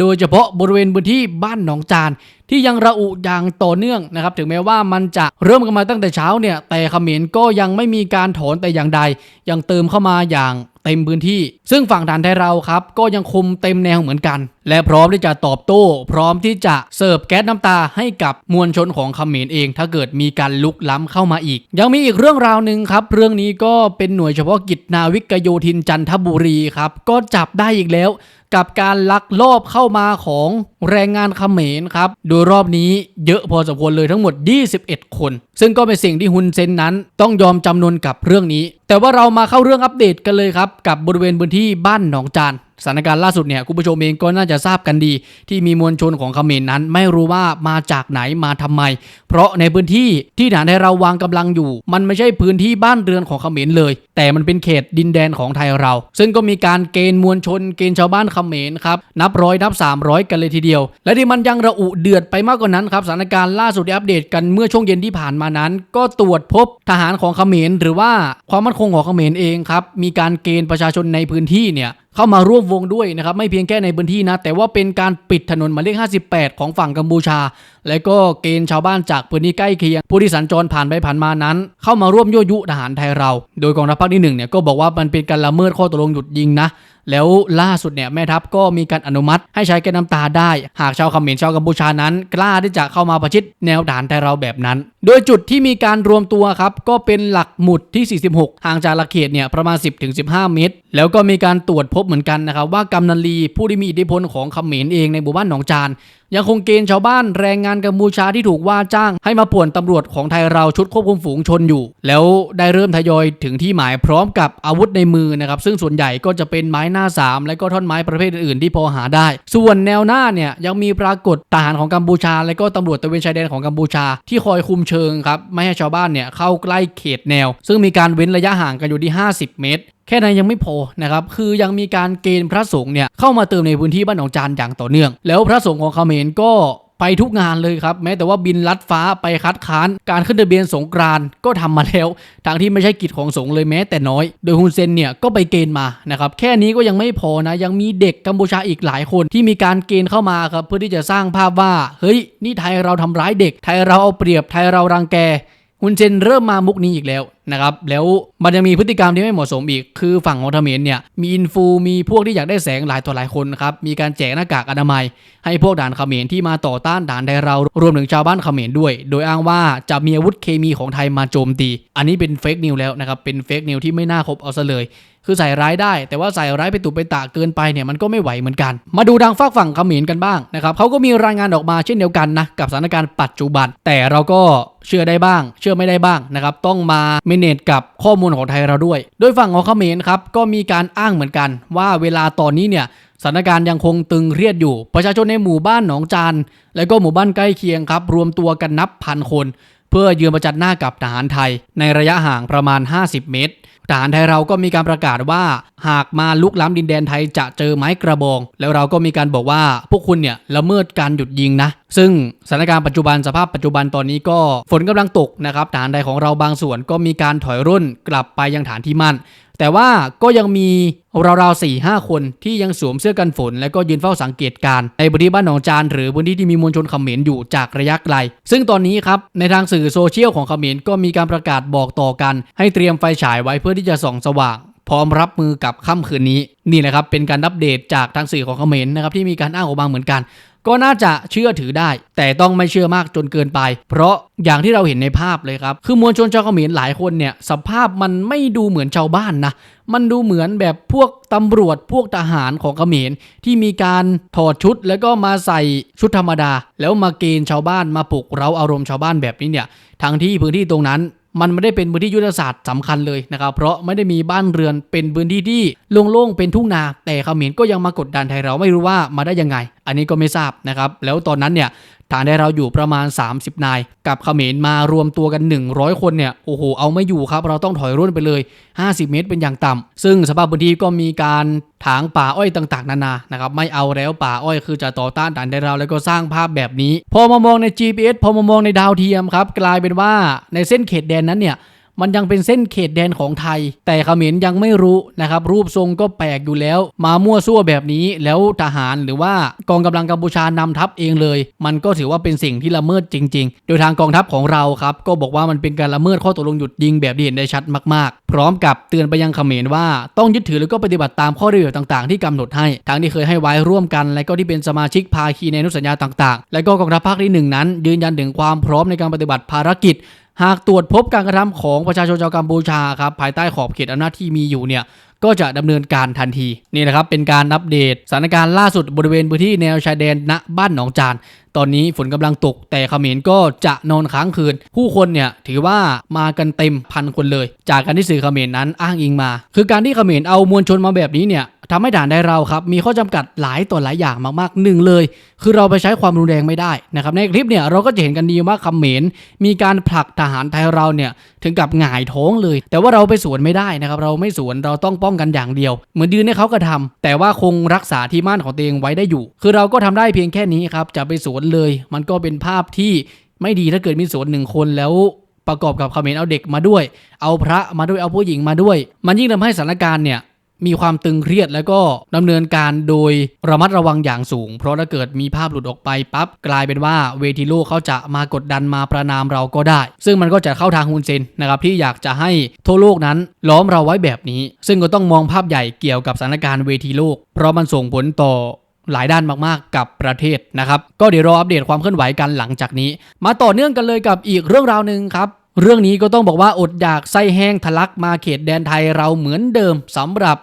โดยเฉพาะบริเวณพื้นที่บ้านหนองจาน ที่ยังระอุอย่างต่อเนื่องนะครับถึงแม้ว่ามันจะเริ่มกันมาตั้งแต่เช้าเนี่ยแต่เขมรก็ยังไม่มีการถอนแต่อย่างใด ยังเติมเข้ามาอย่างเต็มพื้นที่ ซึ่งฝั่งฐานไทยเราครับก็ยังคุมเต็มแนวเหมือนกัน และพร้อมที่จะตอบโต้ พร้อมที่จะเสิร์ฟแก๊สน้ำตาให้กับมวลชนของเขมรเอง ถ้าเกิดมีการลุกล้ำเข้ามาอีก ยังมีอีกเรื่องราวหนึ่งครับ เรื่องนี้ก็เป็นหน่วยเฉพาะกิจนาวิกโยธินจันทบุรีครับก็จับได้อีกแล้ว กับการลักลอบเข้ามาของแรงงานเขมรครับ โดยรอบนี้เยอะพอสมควรเลยทั้งหมด 21 คน ซึ่งก็เป็นสิ่งที่ฮุนเซนนั้นต้องยอมจำนนกับเรื่องนี้ แต่ว่าเรามาเข้าเรื่องอัปเดตกันเลยครับกับบริเวณพื้นที่บ้านหนองจาน สถานการณ์ล่าสุดเนี่ยคุณผู้ชมเองก็น่าจะทราบกันดี ที่มีมวลชนของเขมรนั้น ไม่รู้ว่ามาจากไหนมาทำไม เพราะในพื้นที่ที่ฐานไทยเราวางกำลังอยู่ มันไม่ใช่พื้นที่บ้านเรือนของเขมรเลย แต่มันเป็นเขตดินแดนของไทยเรา ซึ่งก็มีการเกณฑ์มวลชน เกณฑ์ชาวบ้านเขมรครับนับร้อยนับ 300 กันเลยทีเดียว และที่มันยังระอุเดือดไปมากกว่านั้นครับสถานการณ์ล่าสุดที่อัปเดตกันเมื่อช่วงเย็นที่ผ่านมานั้น ก็ตรวจพบทหารของเขมรหรือว่าความมั่นคงของเขมรเองครับมีการเกณฑ์ประชาชนในพื้นที่เนี่ย เข้ามาร่วมวงด้วยนะครับไม่เพียงแค่ในพื้นที่นะ แต่ว่าเป็นการปิดถนนหมายเลข 58 ของฝั่งกัมพูชาและก็เกณฑ์ชาวบ้านจากพื้นที่ใกล้เคียง ผู้ที่สัญจรผ่านไปผ่านมานั้น เข้ามาร่วมยั่วยุทหารไทยเรา โดยกองทัพภาคที่หนึ่งเนี่ยก็บอกว่ามันเป็นการละเมิดข้อตกลงหยุดยิงนะแล้วล่าสุดเนี่ยแม่ทัพก็มีการอนุมัติให้ใช้แก๊สน้ำตาได้ หากชาวเขมรชาวกัมพูชานั้น กล้าที่จะเข้ามาประชิดแนวฐานไทยเราแบบนั้น โดยจุดที่มีการรวมตัวครับก็เป็นหลักหมุดที่ 46 ห่างจากหลักเขตเนี่ยประมาณ 10-15 เมตร แล้วก็มีการตรวจพบเหมือนกันนะครับว่ากำนันลีผู้ที่มีอิทธิพลของเขมรเองในหมู่บ้านหนองจาน ยังคงเกณฑ์ชาวบ้านแรงงานกัมพูชาที่ถูกว่าจ้าง ให้มาป่วนตำรวจของไทยเราชุดควบคุมฝูงชนอยู่ แล้วได้เริ่มทยอยถึงที่หมายพร้อมกับอาวุธในมือนะครับซึ่งส่วนใหญ่ก็จะเป็นไม้หน้าสามและก็ท่อนไม้ประเภทอื่นๆที่พอหาได้ ส่วนแนวหน้าเนี่ยยังมีปรากฏทหารของกัมพูชา และก็ตำรวจตะเวนชายแดนของกัมพูชา ที่คอยคุมเชิงครับไม่ให้ชาวบ้านเนี่ยเข้าใกล้เขตแนว ซึ่งมีการเว้นระยะห่างกันอยู่ที่ 50 เมตรแค่นั้นยังไม่พอนะครับคือยังมีการเกณฑ์พระสงฆ์เนี่ยเข้ามาเติมในพื้นที่บ้านหนองจานอย่างต่อเนื่อง แล้วพระสงฆ์ของเขมรก็ไปทุกงานเลยครับ แม้แต่ว่าบินลัดฟ้าไปคัดค้าน การขึ้นทะเบียนสงกรานก็ทำมาแล้วทางที่ไม่ใช่กิจของสงฆ์เลยแม้แต่น้อย โดยฮุนเซนเนี่ยก็ไปเกณฑ์มานะครับแค่นี้ก็ยังไม่พอนะยังมีเด็กกัมพูชาอีกหลายคนที่มีการเกณฑ์เข้ามาครับเพื่อที่จะสร้างภาพว่าเฮ้ยนี่ไทยเราทำร้ายเด็ก ไทยเราเอาเปรียบไทยเรารังแกฮุนเซนเริ่มมามุกนี้อีกแล้วนะครับแล้วมันยังมีพฤติกรรมที่ไม่เหมาะสมอีก คือฝั่งของเขมรเนี่ยมีอินฟูมีพวกที่อยากได้แสงหลายต่อหลายคนครับมีการแจกหน้ากากอนามัย ให้พวกด่านเขมรที่มาต่อต้านด่านไทยเรารวมถึงชาวบ้านเขมรด้วย โดยอ้างว่าจะมีอาวุธเคมีของไทยมาโจมตี อันนี้เป็นเฟกนิวแล้วนะครับเป็นเฟกนิวที่ไม่น่าคบเอาซะเลยคือใส่ร้ายได้ แต่ว่าใส่ร้ายไปตุไปตะเกินไปเนี่ยมันก็ไม่ไหวเหมือนกัน มาดูทางฝากฝั่งเขมรกันบ้างนะครับเขาก็มีรายงานออกมาเช่นเดียวกันนะกับสถานการณ์ปัจจุบัน แต่เราก็เชื่อได้บ้าง เชื่อไม่ได้บ้างนะครับต้องมาเมเนจกับข้อมูลของไทยเราด้วย โดยฝั่งของเขมรครับก็มีการอ้างเหมือนกัน ว่าเวลาตอนนี้เนี่ยสถานการณ์ยังคงตึงเครียดอยู่ ประชาชนในหมู่บ้านหนองจาน และก็หมู่บ้านใกล้เคียงครับ รวมตัวกันนับพันคน เพื่อยืนประจันหน้ากับทหารไทย ในระยะห่างประมาณ 50 เมตร ทหารไทยเราก็มีการประกาศว่า หากมาลุกล้ำดินแดนไทยจะเจอไม้กระบอง แล้วเราก็มีการบอกว่าพวกคุณเนี่ยละเมิดการหยุดยิงนะ ซึ่งสถานการณ์ปัจจุบันสภาพปัจจุบันตอนนี้ก็ฝนกำลังตกนะครับฐานใดของเราบางส่วนก็มีการถอยร่นกลับไปยังฐานที่มั่น แต่ว่าก็ยังมีราวๆสี่ห้าคนที่ยังสวมเสื้อกันฝน และก็ยืนเฝ้าสังเกตการในพื้นที่บ้านหนองจาน หรือพื้นที่ที่มีมวลชนเขมรอยู่จากระยะไกล ซึ่งตอนนี้ครับในทางสื่อโซเชียลของเขมรก็มีการประกาศบอกต่อกัน ให้เตรียมไฟฉายไว้เพื่อที่จะส่องสว่างพร้อมรับมือกับค่ำคืนนี้นี่แหละครับเป็นการอัปเดตจากทางสื่อของเขมรนะครับที่มีการอ้างออกมาเหมือนกัน ก็น่าจะเชื่อถือได้ แต่ต้องไม่เชื่อมากจนเกินไป เพราะอย่างที่เราเห็นในภาพเลยครับ คือมวลชนชาวเขมรหลายคนเนี่ยสภาพมันไม่ดูเหมือนชาวบ้านนะ มันดูเหมือนแบบพวกตำรวจพวกทหารของเขมรที่มีการถอดชุดแล้วก็มาใส่ชุดธรรมดา แล้วมาเกณฑ์ชาวบ้านมาปลุกเร้าอารมณ์ชาวบ้านแบบนี้เนี่ยทั้งที่พื้นที่ตรงนั้นมันไม่ได้เป็นพื้นที่ยุทธศาสตร์สำคัญเลยนะครับ เพราะไม่ได้มีบ้านเรือนเป็นพื้นที่ที่โล่งๆเป็นทุ่งนา แต่เขมรก็ยังมากดดันไทยเราไม่รู้ว่ามาได้ยังไงอันนี้ก็ไม่ทราบนะครับ แล้วตอนนั้นเนี่ยฐานไทยเราอยู่ประมาณ 30 นาย กับเขมรมารวมตัวกัน 100 คนเนี่ยโอ้โหเอาไม่อยู่ครับ เราต้องถอยร่นไปเลย 50 เมตรเป็นอย่างต่ำซึ่งสภาพพื้นที่ก็มีการถางป่าอ้อยต่างๆ นานานะครับไม่เอาแล้วป่าอ้อยคือจะต่อต้านฐานไทยเราแล้วก็สร้างภาพแบบนี้ พอมามองใน GPS พอมามองในดาวเทียมครับกลายเป็นว่าในเส้นเขตแดนนั้นเนี่ย มันยังเป็นเส้นเขตแดนของไทย แต่เขมรยังไม่รู้นะครับ รูปทรงก็แปลกอยู่แล้ว มามั่วซั่วแบบนี้แล้วทหารหรือว่ากองกำลังกัมพูชานำทัพเองเลย มันก็ถือว่าเป็นสิ่งที่ละเมิดจริง ๆ โดยทางกองทัพของเราครับก็บอกว่ามันเป็นการละเมิดข้อตกลงหยุดยิงแบบที่เห็นได้ชัดมากๆ พร้อมกับเตือนไปยังเขมรว่าต้องยึดถือแล้วก็ปฏิบัติตามข้อระเบียบต่างๆ ที่กำหนดให้ทั้งที่เคยให้ไว้ร่วมกัน และก็ที่เป็นสมาชิกภาคีในอนุสัญญาต่าง ๆ และก็กองทัพภาคที่หนึ่งนั้น ยืนยันถึงความพร้อมในการปฏิบัติภารกิจหากตรวจพบการกระทำของประชาชนชาวกัมพูชาครับภายใต้ขอบเขตอำนาจที่มีอยู่เนี่ยก็จะดำเนินการทันทีนี่นะครับเป็นการอัปเดตสถานการณ์ล่าสุดบริเวณพื้นที่แนวชายแดนณบ้านหนองจาน ตอนนี้ฝนกำลังตก แต่เขมรก็จะนอนค้างคืน ผู้คนเนี่ยถือว่ามากันเต็มพันคนเลย จากการที่สื่อเขมรนั้นอ้างอิงมา คือการที่เขมรเอามวลชนมาแบบนี้เนี่ย ทำให้ด่านได้เราครับมีข้อจำกัดหลายต่อหลายอย่างมากๆหนึ่งเลย คือเราไปใช้ความรุนแรงไม่ได้นะครับในคลิปเนี่ยเราก็จะเห็นกันดีว่าเขมรมีการผลักทหารไทยเราเนี่ยถึงกับหงายท้องเลย แต่ว่าเราไปสวนไม่ได้นะครับเราไม่สวนเราต้องป้องกันอย่างเดียว เหมือนยืนให้เขากระทำแต่ว่าคงรักษาที่มั่นของตัวเองไว้ได้อยู่ คือเราก็ทำได้เพียงแค่นี้ครับจะไปสวนเลย มันก็เป็นภาพที่ไม่ดีถ้าเกิดมีสวนหนึ่งคนแล้วประกอบกับเขมรเอาเด็กมาด้วย เอาพระมาด้วย เอาผู้หญิงมาด้วย มันยิ่งทำให้สถานการณ์เนี่ย มีความตึงเครียดแล้วก็ดำเนินการโดยระมัดระวังอย่างสูง เพราะถ้าเกิดมีภาพหลุดออกไปปั๊บกลายเป็นว่าเวทีโลกเขาจะมากดดันมาประนามเราก็ได้ ซึ่งมันก็จะเข้าทางฮุนเซนนะครับที่อยากจะให้ทั่วโลกนั้นล้อมเราไว้แบบนี้ ซึ่งก็ต้องมองภาพใหญ่เกี่ยวกับสถานการณ์เวทีโลก เพราะมันส่งผลต่อหลายด้านมากๆกับประเทศนะครับ ก็เดี๋ยวรออัปเดตความเคลื่อนไหวกันหลังจากนี้ มาต่อเนื่องกันเลยกับอีกเรื่องราวหนึ่งครับ เรื่องนี้ก็ต้องบอกว่าอดอยากไส้แห้งทะลักมาเขตแดนไทยเราเหมือนเดิมสำหรับ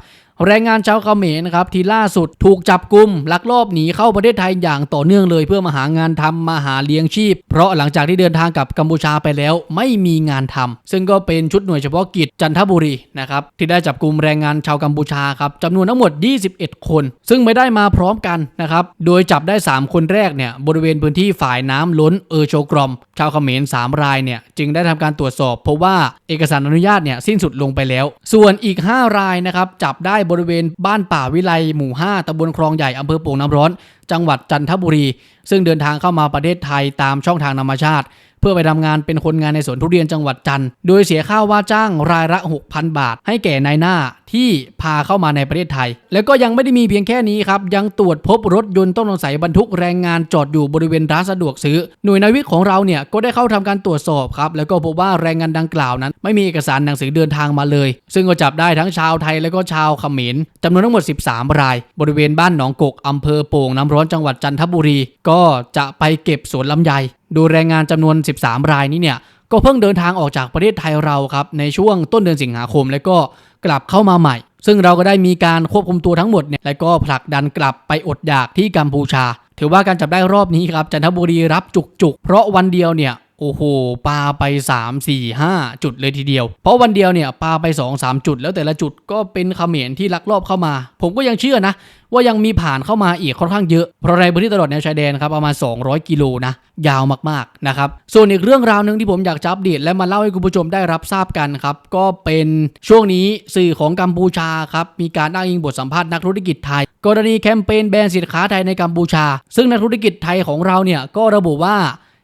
แรงงานชาวเขมรนะครับที่ล่าสุดถูกจับกลุ่มลักลอบหนีเข้าประเทศไทยอย่างต่อเนื่องเลย เพื่อมาหางานทำมาหาเลี้ยงชีพ เพราะหลังจากที่เดินทางกับกัมพูชาไปแล้วไม่มีงานทำซึ่งก็เป็นชุดหน่วยเฉพาะกิจจันทบุรีนะครับที่ได้จับกลุ่มแรงงานชาวกัมพูชาครับจำนวนทั้งหมด 21 คน ซึ่งไม่ได้มาพร้อมกันนะครับโดยจับได้ 3 คนแรกเนี่ยบริเวณพื้นที่ฝ่ายน้ำล้นเออโชกรอมชาวเขมร3รายเนี่ยจึงได้ทำการตรวจสอบพบว่าเอกสารอนุญาตเนี่ยสิ้นสุดลงไปแล้ว ส่วนอีก 5 รายนะครับจับได้บริเวณบ้านป่าวิไลหมู่5ตำบลคลองใหญ่อำเภอโป่งน้ำร้อน จังหวัดจันทบุรี ซึ่งเดินทางเข้ามาประเทศไทยตามช่องทางธรรมชาติ เพื่อไปทำงานเป็นคนงานในสวนทุเรียนจังหวัดจันทร์โดยเสียค่าว่าจ้างรายละ 6,000 บาท ให้แก่นายหน้าที่พาเข้ามาในประเทศไทย แล้วก็ยังไม่ได้มีเพียงแค่นี้ครับ ยังตรวจพบรถยนต์ต้องสงสัยบรรทุกแรงงานจอดอยู่บริเวณร้านสะดวกซื้อ หน่วยนาวิกของเราเนี่ยก็ได้เข้าทำการตรวจสอบครับแล้วก็พบว่าแรงงานดังกล่าวนั้น ไม่มีเอกสารหนังสือเดินทางมาเลย ซึ่งก็จับได้ทั้งชาวไทยและก็ชาวเขมรจำนวนทั้งหมด 13 ราย บริเวณบ้านหนองกกอำเภอโป่งน้ำร้อนจังหวัดจันทบุรี ก็จะไปเก็บสวนลำไย ดูแรงงานจำนวน 13 รายนี้เนี่ยก็เพิ่งเดินทางออกจากประเทศไทยเราครับในช่วงต้นเดือนสิงหาคม แล้วก็กลับเข้ามาใหม่ ซึ่งเราก็ได้มีการควบคุมตัวทั้งหมดเนี่ยและก็ผลักดันกลับไปอดอยากที่กัมพูชา ถือว่าการจับได้รอบนี้ครับจันทบุรีรับจุกๆ เพราะวันเดียวเนี่ย โอ้โหปาไป 3 4 5 จุดเลยทีเดียว เพราะวันเดียวเนี่ยปาไป 2 3 จุด แล้วแต่ละจุดก็เป็นเขมรที่ลักลอบเข้ามา ผมก็ยังเชื่อนะ ว่ายังมีผ่านเข้ามาอีกค่อนข้างเยอะ เพราะในพื้นที่ตลอดแนวชายแดนครับประมาณ 200 กิโลนะ ยาวมากๆนะครับ ส่วนอีกเรื่องราวหนึ่งที่ผมอยากจะอัปเดตและมาเล่าให้คุณผู้ชมได้รับทราบกันครับ ก็เป็นช่วงนี้สื่อของกัมพูชาครับมีการอ้างอิงบทสัมภาษณ์นักธุรกิจไทย กรณีแคมเปญแบนสินค้าไทยในกัมพูชา ซึ่งนักธุรกิจไทยของเราเนี่ยก็ระบุว่า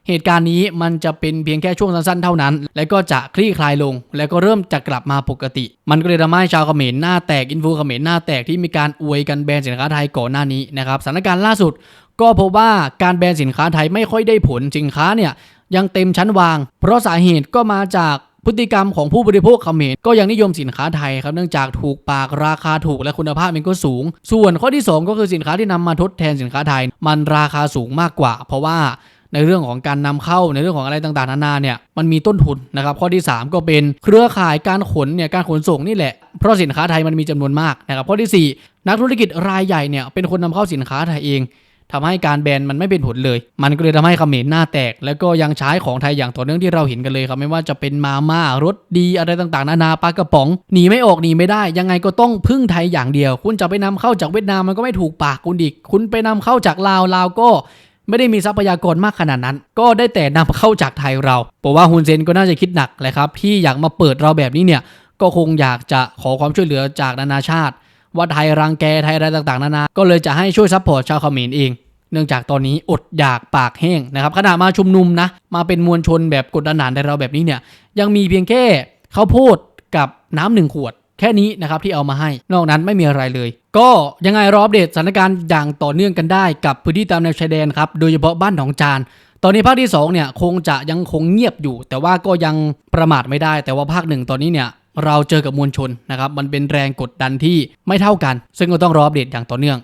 เหตุการณ์นี้มันจะเป็นเพียงแค่ช่วงสั้นๆเท่านั้น แล้วก็จะคลี่คลายลง แล้วก็เริ่มจะกลับมาปกติ มันก็เลยทำให้ชาวเขมรหน้าแตกอินฟูเขมรหน้าแตกที่มีการอวยกันแบนสินค้าไทยก่อนหน้านี้นะครับสถานการณ์ล่าสุด ก็พบว่าการแบนสินค้าไทยไม่ค่อยได้ผลสินค้าเนี่ยยังเต็มชั้นวาง เพราะสาเหตุก็มาจากพฤติกรรมของผู้บริโภคเขมรก็ยังนิยมสินค้าไทยครับเนื่องจากถูกปากราคาถูกและคุณภาพมันก็สูง ส่วนข้อที่สองก็คือสินค้าที่นำมาทดแทนสินค้าไทย มันราคาสูงมากกว่า เพราะว่า ในเรื่องของการนำเข้าในเรื่องของอะไรต่างๆนานาเนี่ยมันมีต้นทุนนะครับ ข้อที่ 3 ก็เป็นเครือข่ายการขนเนี่ยการขนส่งนี่แหละ เพราะสินค้าไทยมันมีจำนวนมากนะครับข้อทีสี่ 4 นักธุรกิจรายใหญ่เนี่ยเป็นคนนำเข้าสินค้าไทยเองทำให้การแบนมันไม่เป็นผลเลย มันก็เลยทำให้เขมรหน้าแตก แล้วก็ยังใช้ของไทยอย่างต่อเนื่องที่เราเห็นกันเลยครับ ไม่ว่าจะเป็นมาม่ารสดีอะไรต่างๆ นานาปลากระป๋อง หนีไม่ออกหนีไม่ได้ ยังไงก็ต้องพึ่งไทยอย่างเดียว คุณจะไปนำเข้าจากเวียดนามมันก็ไม่ถูกปากคุณอีก คุณไปนำเข้าจากลาวลาวก็ ไม่ได้มีทรัพยากรมากขนาดนั้น ก็ได้แต่นำเข้าจากไทยเราบอกว่าฮุนเซนก็น่าจะคิดหนักแหละครับที่อยากมาเปิดเราแบบนี้เนี่ยก็คงอยากจะขอความช่วยเหลือจากนานาชาติ ว่าไทยรังแกไทยอะไรต่างๆนานา ก็เลยจะให้ช่วยซัพพอร์ตชาวเขมรเอง เนื่องจากตอนนี้อดอยากปากแห้งนะครับขณะมาชุมนุมนะมาเป็นมวลชนแบบกดดันหนานในเราแบบนี้เนี่ยยังมีเพียงแค่ข้าวโพดกับน้ำหนึ่งขวด แค่นี้นะครับที่เอามาให้ นอกนั้นไม่มีอะไรเลย ก็ยังไงรออัปเดตสถานการณ์อย่างต่อเนื่องกันได้กับพื้นที่ตามแนวชายแดนครับโดยเฉพาะบ้านหนองจานตอนนี้ภาคที่2เนี่ยคงจะยังคงเงียบอยู่ แต่ว่าก็ยังประมาทไม่ได้ แต่ว่าภาคหนึ่งตอนนี้เนี่ยเราเจอกับมวลชนนะครับมันเป็นแรงกดดันที่ไม่เท่ากัน ซึ่งก็ต้องรออัปเดตอย่างต่อเนื่อง